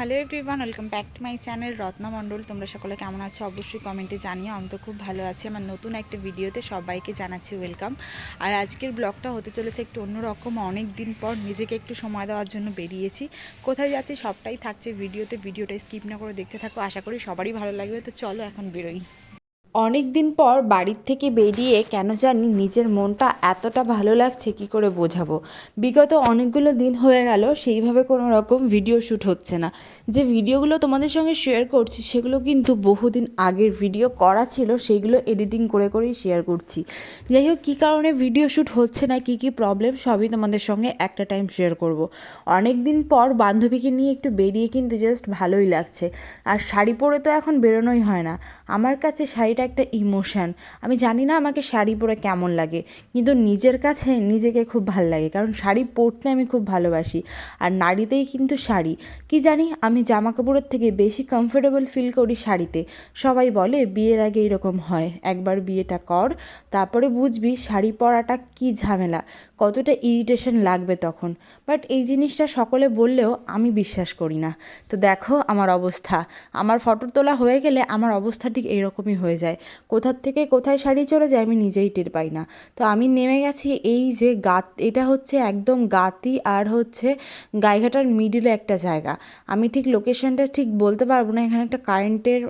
Hello everyone, welcome back to my channel Ratna Mondal তোমরা সকলে কেমন আছো? অবশ্যই কমেন্টে জানিও, আমি তো খুব ভালো আছি। আমার নতুন একটা ভিডিওতে সবাইকে জানাচ্ছি ওয়েলকাম। আর আজকের ব্লগটা হতে চলেছে একটু অন্যরকম, অনেক দিন পর নিজেকে একটু সময় দেওয়ার জন্য বেরিয়েছি। কোথায় যাচ্ছি সবটাই থাকছে ভিডিওতে, ভিডিওটা স্কিপ না করে দেখতে থাকো, আশা করি সবারই ভালো লাগবে। তো চলো এখন বেরোই। অনেক দিন পর বাড়ির থেকে বেরিয়ে কেন জানি নিজের মনটা এতটা ভালো লাগছে কি করে বোঝাবো। বিগত অনেকগুলো দিন হয়ে গেল, সেইভাবে কোনো রকম ভিডিও শ্যুট হচ্ছে না। যে ভিডিওগুলো তোমাদের সঙ্গে শেয়ার করছি, সেগুলো কিন্তু বহুদিন আগের ভিডিও করা ছিল, সেইগুলো এডিটিং করে করেই শেয়ার করছি। যাই হোক, কী কারণে ভিডিও শ্যুট হচ্ছে না, কী কী প্রবলেম সবই তোমাদের সঙ্গে একটা টাইম শেয়ার করব। অনেক দিন পর বান্ধবীকে নিয়ে একটু বেরিয়ে কিন্তু জাস্ট ভালোই লাগছে। আর শাড়ি পরে তো এখন বেরোনোই হয় না। আমার কাছে শাড়িটা একটা ইমোশান আমি জানি না আমাকে শাড়ি পরে কেমন লাগে, কিন্তু নিজের কাছে নিজেকে খুব ভালো লাগে, কারণ শাড়ি পরতে আমি খুব ভালোবাসি। আর নারীতেই কিন্তু শাড়ি। কি জানি, আমি জামা কাপড়ের থেকে বেশি কমফোর্টেবল ফিল করি শাড়িতে। সবাই বলে, বিয়ের আগে এরকম হয়। একবার বিয়েটা কর, তারপরে বুঝবি শাড়ি পরাটা কি ঝামেলা। কতটা ইরিটেশন লাগবে তখন। বাট এই জিনিসটা সকলে বললেও আমি বিশ্বাস করি না। তো দেখো আমার অবস্থা। আমার ফটো তোলা হয়ে গেলে আমার অবস্থা ঠিক এইরকমই হয়ে যায়। কোথার থেকে কোথায় শাড়ি চলে যায় আমি নিজেই টের পাই না। তো আমি নেমে গেছি এই যে গাত, এটা হচ্ছে একদম গাতি আর হচ্ছে গাইঘাটার মিডিলে একটা জায়গা। আমি ঠিক লোকেশনটা ঠিক বলতে পারব না। এখানে একটা কারেন্টের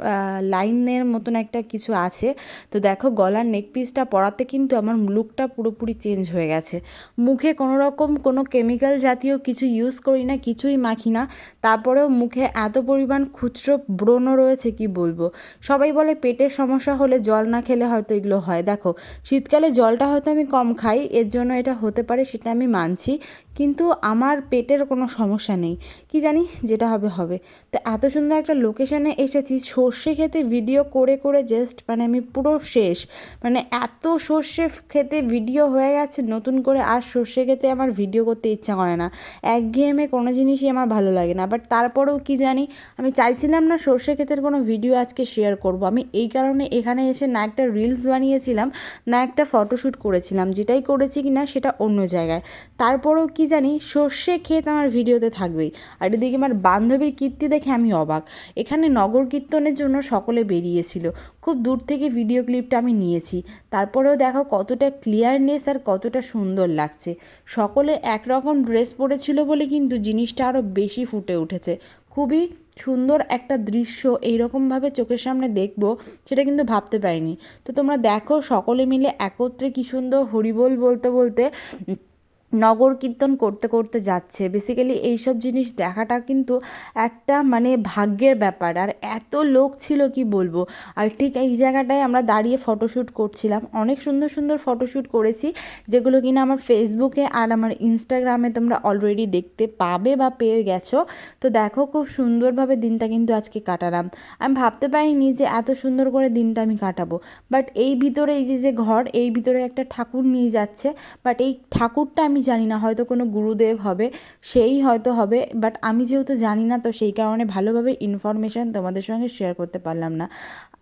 লাইনের মতন একটা কিছু আছে। তো দেখো গলার নেক পিসটা পরাতে কিন্তু আমার লুকটা পুরোপুরি চেঞ্জ হয়ে গেছে। মুখে কোনো রকম কোনো কেমিক্যাল জাতীয় কিছু ইউজ করি না, কিছুই মাখি না। তারপরেও মুখে এত পরিমাণ খুচরো ব্রণ রয়েছে, কি বলব? সবাই বলে পেটের সমস্যা হলে জল না খেলে হয়তো এগুলো হয়। দেখো, শীতকালে জলটা হয়তো আমি কম খাই, এর জন্য এটা হতে পারে সেটা আমি মানছি। কিন্তু আমার পেটের কোনো সমস্যা নেই। কি জানি যেটা হবে হবে। তো এত সুন্দর একটা লোকেশানে এসেছি, সর্ষে খেতে ভিডিও করে করে জাস্ট মানে আমি পুরো শেষ। মানে এত সর্ষে খেতে ভিডিও হয়ে গেছে, নতুন করে আর সর্ষে খেতে আমার ভিডিও করতে ইচ্ছা করে না। একঘেয়েমে কোনো জিনিসই আমার ভালো লাগে না। বাট তারপরেও কি জানি, আমি চাইছিলাম না সর্ষে ক্ষেতের কোনো ভিডিও আজকে শেয়ার করব। আমি এই কারণে এখানে এসে না একটা রিলস বানিয়েছিলাম, না একটা ফটোশ্যুট করেছিলাম। যেটাই করেছি কি না সেটা অন্য জায়গায়। তারপরেও কি জানি সর্ষে ক্ষেত আমার ভিডিওতে থাকবেই। আর এদিকে আমার বান্ধবীর কীর্তি দেখে আমি অবাক। এখানে নগর কীর্তনের জন্য সকলে বেরিয়েছিল। খুব দূর থেকে ভিডিও ক্লিপটা আমি নিয়েছি। তারপরেও দেখো কতটা ক্লিয়ারনেস আর কতটা সুন্দর লাগছে। সকলে একরকম ড্রেস পরেছিল বলে কিন্তু জিনিসটা আরও বেশি ফুটে উঠেছে। খুবই সুন্দর একটা দৃশ্য এইরকমভাবে চোখের সামনে দেখব সেটা কিন্তু ভাবতে পারিনি। তো তোমরা দেখো সকলে মিলে একত্রে কী সুন্দর হরিবোল বলতে বলতে নগর কীর্তন করতে করতে যাচ্ছে। বেসিক্যালি এইসব জিনিস দেখাটা কিন্তু একটা মানে ভাগ্যের ব্যাপার। আর এত লোক ছিল কি বলব? আর ঠিক এই জায়গাটায় আমরা দাঁড়িয়ে ফটোশ্যুট করছিলাম। অনেক সুন্দর সুন্দর ফটোশ্যুট করেছি, যেগুলো কিনা আমার ফেসবুকে আর আমার ইনস্টাগ্রামে তোমরা অলরেডি দেখতে পাবে বা পেয়ে গেছো। তো দেখো খুব সুন্দরভাবে দিনটা কিন্তু আজকে কাটালাম। আমি ভাবতে পারিনি যে এত সুন্দর করে দিনটা আমি কাটাবো। বাট এই ভিতরে এই যে যে ঘর, এই ভিতরে একটা ঠাকুর নিয়ে যাচ্ছে। বাট এই ঠাকুরটা আমি জানি না, হয়তো কোনো গুরুদেব হবে, সেই হয়তো হবে বাট আমি যেহেতু জানি না, তো সেই কারণে ভালোভাবে ইনফরমেশান তোমাদের সঙ্গে শেয়ার করতে পারলাম না।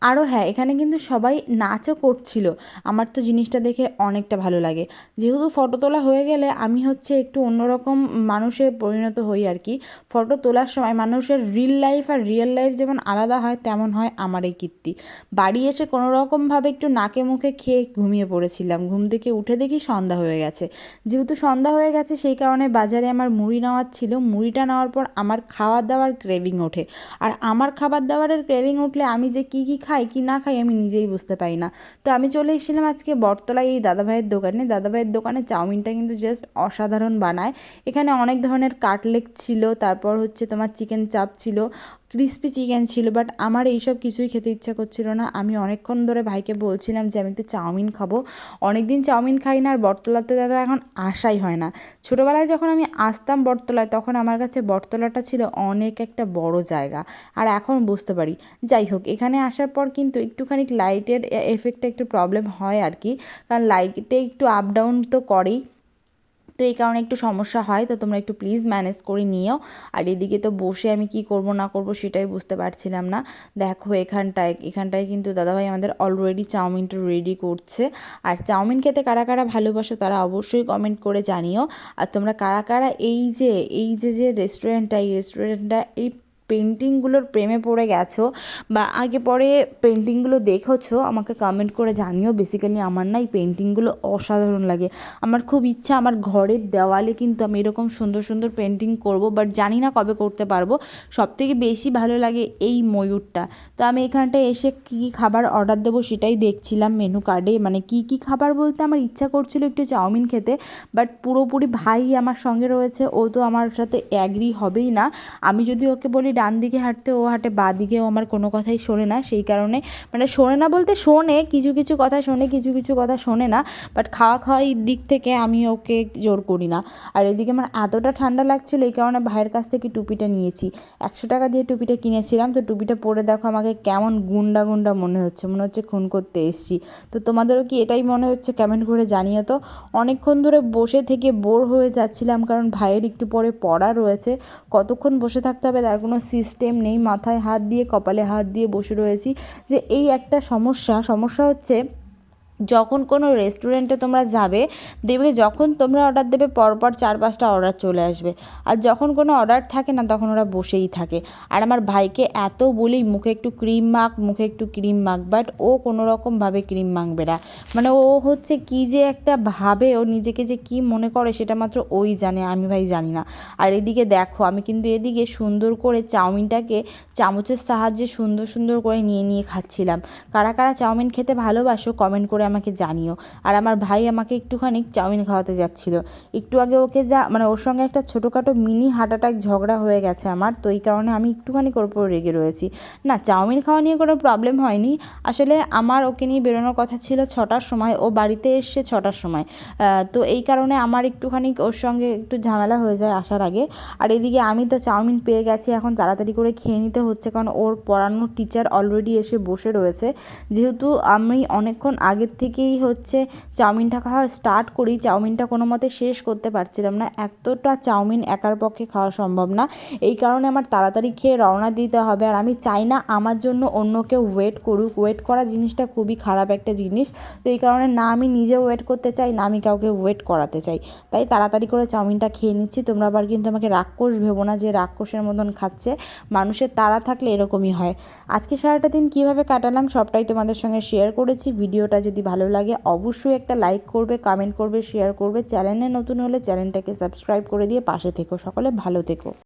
আরও হ্যাঁ এখানে কিন্তু সবাই নাচও করছিল। আমার তো জিনিসটা দেখে অনেকটা ভালো লাগে। যেহেতু ফটো তোলা হয়ে গেলে আমি হচ্ছে একটু অন্যরকম মানুষে পরিণত হই আর কি। ফটো তোলার সময় মানুষের রিল লাইফ আর রিয়েল লাইফ যেমন আলাদা হয়, তেমন হয় আমার এই কীর্তি। বাড়ি এসে কোনো রকমভাবে একটু নাকে মুখে খেয়ে ঘুমিয়ে পড়েছিলাম। ঘুম থেকে উঠে দেখি সন্ধ্যা হয়ে গেছে। যেহেতু সন্ধ্যা হয়ে গেছে, সেই কারণে বাজারে আমার মুড়ি নেওয়ার ছিল। মুড়িটা নেওয়ার পর আমার খাওয়ার দাওয়ার ক্রেভিং ওঠে। আর আমার খাবার দাবারের ক্রেভিং উঠলে আমি যে কী কী খাই কি না খাই আমি নিজেই বুঝতে পারি না। তো আমি চলে এসেছিলাম আজকে বটতলায় এই দাদাভাইয়ের দোকানে। দাদাভাইয়ের দোকানে চাউমিনটা কিন্তু জাস্ট অসাধারণ বানায়। এখানে অনেক ধরনের কাটলেক ছিল, তারপর হচ্ছে তোমার চিকেন চাপ ছিল। ক্রিস্পি চিকেন ছিল বাট আমার এইসব কিছুই খেতে ইচ্ছা করছিল না। আমি অনেকক্ষণ ধরে ভাইকে বলছিলাম যে, আমি একটু চাউমিন খাব। অনেক দিন চাউমিন খাই না, আর বটতলাতে দাদা এখন আসাই হয় না। ছোটোবেলায় যখন আমি আসতাম বটতলায়, তখন আমার কাছে বটতলাটা ছিল অনেক একটা বড় জায়গা। আর এখন বুঝতে পারি। যাই হোক, এখানে আসার পর কিন্তু একটুখানি লাইটের এফেক্টটা একটু প্রবলেম হয় আর কি। কারণ লাইটে একটু আপ ডাউন তো করেই। তো এই কারণে একটু সমস্যা হয়, তো তোমরা একটু প্লিজ ম্যানেজ করে নিও। আর এদিকে তো বসে আমি কি করব, না করব সেটাই বুঝতে পারছিলাম না। দেখো এখানটায় এখানটায় কিন্তু দাদাভাই আমাদের অলরেডি চাউমিনটা রেডি করছে। আর চাউমিন খেতে কারা কারা ভালোবাসো তারা অবশ্যই কমেন্ট করে জানিও। আর তোমরা কারা কারা এই যে এই যে যে রেস্টুরেন্টটা এই রেস্টুরেন্টটা এই পেন্টিংগুলোর প্রেমে পড়ে গেছো বা আগে পরে পেন্টিংগুলো দেখেছ, আমাকে কমেন্ট করে জানিও। বেসিক্যালি আমার না এই পেন্টিংগুলো অসাধারণ লাগে। আমার খুব ইচ্ছা, আমার ঘরের দেওয়ালে কিন্তু আমি এরকম সুন্দর সুন্দর পেন্টিং করব বাট জানি না কবে করতে পারব। সব থেকে বেশি ভালো লাগে এই ময়ূরটা। তো আমি এখানটায় এসে কী কী খাবার অর্ডার দেবো সেটাই দেখছিলাম মেনু কার্ডে মানে কী কী খাবার বলতে আমার ইচ্ছা করছিল একটু চাউমিন খেতে বাট পুরোপুরি ভাই আমার সঙ্গে রয়েছে, ও তো আমার সাথে অ্যাগ্রি হবেই না। আমি যদি ওকে বলি ডান দিকে হাঁটতে, ও হাঁটে বা দিকে ও আমার কোনো কথাই শোনে না। সেই কারণে মানে শোনে না বলতে শোনে, কিছু কিছু কথা শোনে, কিছু কিছু কথা শোনে না। বাট খাওয়া খাওয়াই দিক থেকে আমি ওকে জোর করি না। আর এদিকে আমার এতটা ঠান্ডা লাগছিল, এই কারণে ভাইয়ের কাছ থেকে টুপিটা নিয়েছি। একশো টাকা দিয়ে টুপিটা কিনেছিলাম। তো টুপিটা পরে দেখো আমাকে কেমন গুন্ডা গুন্ডা মনে হচ্ছে মনে হচ্ছে খুন করতে এসছি। তো তোমাদেরও কি এটাই মনে হচ্ছে? কমেন্ট করে জানিও তো। অনেকক্ষণ ধরে বসে থেকে বোর হয়ে যাচ্ছিলাম, কারণ ভাইয়ের একটু পরে পড়া রয়েছে। কতক্ষণ বসে থাকতে হবে তার কোনো সিস্টেম নেই, মাথায় হাত দিয়ে, কপালে হাত দিয়ে বসে রয়েছি যে এই একটা সমস্যা। সমস্যা হচ্ছে যখন কোনো রেস্টুরেন্টে তোমরা যাবে, দেখবে যখন তোমরা অর্ডার দেবে, পরপর চার পাঁচটা অর্ডার চলে আসবে। আর যখন কোনো অর্ডার থাকে না, তখন ওরা বসেই থাকে। আর আমার ভাইকে এত বলি, মুখে একটু ক্রিম মাখ, মুখে একটু ক্রিম মাখ বাট ও কোনো রকমভাবে ক্রিম মাখবে না। মানে ও হচ্ছে কি যে একটা ভাবে, ও নিজেকে যে কি মনে করে সেটা মাত্র ওই জানে, আমি ভাই জানি না। আর এদিকে দেখো, আমি কিন্তু এদিকে সুন্দর করে চাউমিনটাকে চামচের সাহায্যে সুন্দর সুন্দর করে নিয়ে নিয়ে খাচ্ছিলাম। কারা কারা চাউমিন খেতে ভালোবাসো কমেন্ট করে আমাকে জানিও। আর আমার ভাই আমাকে একটুখানি চাউমিন খাওয়াতে যাচ্ছিল। একটু আগে ওকে যা মানে ওর সঙ্গে একটা ছোটোখাটো মিনি হার্ট অ্যাটাক ঝগড়া হয়ে গেছে আমার, তো এই কারণে আমি একটুখানি ওর উপর রেগে রয়েছি। না, চাউমিন খাওয়া নিয়ে কোনো প্রবলেম হয়নি। আসলে আমার ওকে নিয়ে বেরোনোর কথা ছিল ছটার সময়, ও বাড়িতে এসছে ছটার সময়। তো এই কারণে আমার একটুখানি ওর সঙ্গে একটু ঝামেলা হয়ে যায় আসার আগে। আর এদিকে আমি তো চাউমিন পেয়ে গেছি, এখন তাড়াতাড়ি করে খেয়ে নিতে হচ্ছে, কারণ ওর পড়ানোর টিচার অলরেডি এসে বসে রয়েছে। যেহেতু আমি অনেকক্ষণ আগের থেকেই হচ্ছে চাউমিনটা খাওয়া স্টার্ট করি। চাউমিনটা কোনো মতে শেষ করতে পারছিলাম না। এতটা চাউমিন একার পক্ষে খাওয়া সম্ভব না। এই কারণে আমার তাড়াতাড়ি খেয়ে রওনা দিতে হবে। আর আমি চাই না আমার জন্য অন্য কেউ ওয়েট করুক। ওয়েট করা জিনিসটা খুবই খারাপ একটা জিনিস। তো এই কারণে না আমি নিজে ওয়েট করতে চাই, না আমি কাউকে ওয়েট করাতে চাই। তাই তাড়াতাড়ি করে চাউমিনটা খেয়ে নিচ্ছি। তোমরা আবার কিন্তু আমাকে রাক্ষস ভেবো না যে রাক্ষসের মতন খাচ্ছে। মানুষের তাড়া থাকলে এরকমই হয়। আজকে সারাটা দিন কীভাবে কাটালাম সবটাই তোমাদের সঙ্গে শেয়ার করেছি। ভিডিওটা যদি ভালো লাগে, অবশ্যই একটা লাইক করবে কমেন্ট করবে শেয়ার করবে। চ্যানেলে নতুন হলে চ্যানেলটাকে সাবস্ক্রাইব করে দিয়ে পাশে থেকো। সকলে ভালো থেকো।